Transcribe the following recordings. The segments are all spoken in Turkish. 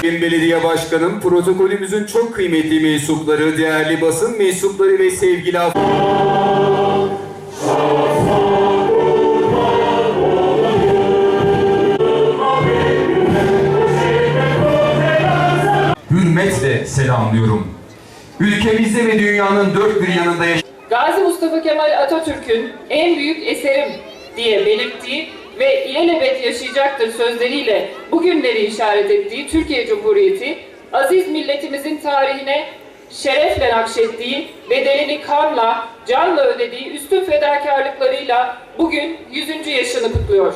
Sayın Belediye Başkanım, protokolümüzün çok kıymetli mensupları, değerli basın mensupları ve sevgili Hürmetle selamlıyorum. Ülkemizde ve dünyanın dört bir yanında yaşayan Gazi Mustafa Kemal Atatürk'ün en büyük eserim diye belirttiği ve ilelebet yaşayacaktır sözleriyle bugünleri işaret ettiği Türkiye Cumhuriyeti, aziz milletimizin tarihine şerefle nakşettiği, bedelini kanla, canla ödediği üstün fedakarlıklarıyla bugün 100. yaşını kutluyor.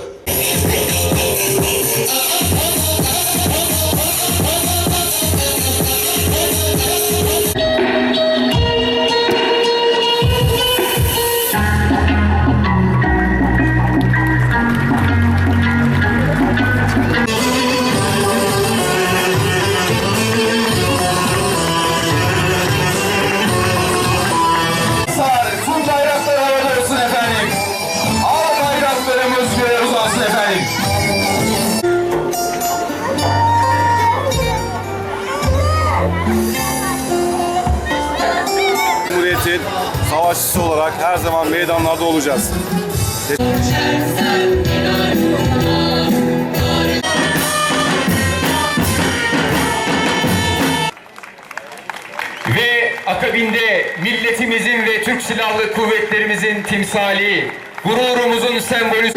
Cumhuriyet'in savaşçısı olarak her zaman meydanlarda olacağız. ve akabinde milletimizin ve Türk Silahlı Kuvvetlerimizin timsali, gururumuzun sembolü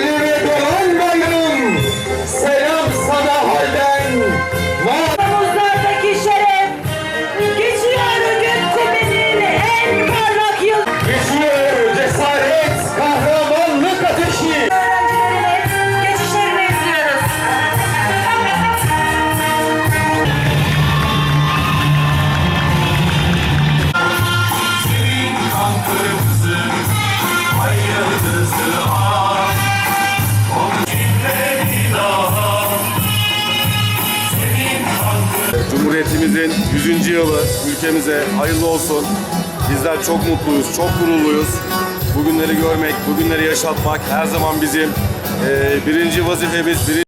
Cumhuriyetimizin 100. yılı ülkemize hayırlı olsun. Bizler çok mutluyuz, çok gururluyuz. Bugünleri görmek, bugünleri yaşatmak her zaman bizim eee, birinci vazifemiz, birinci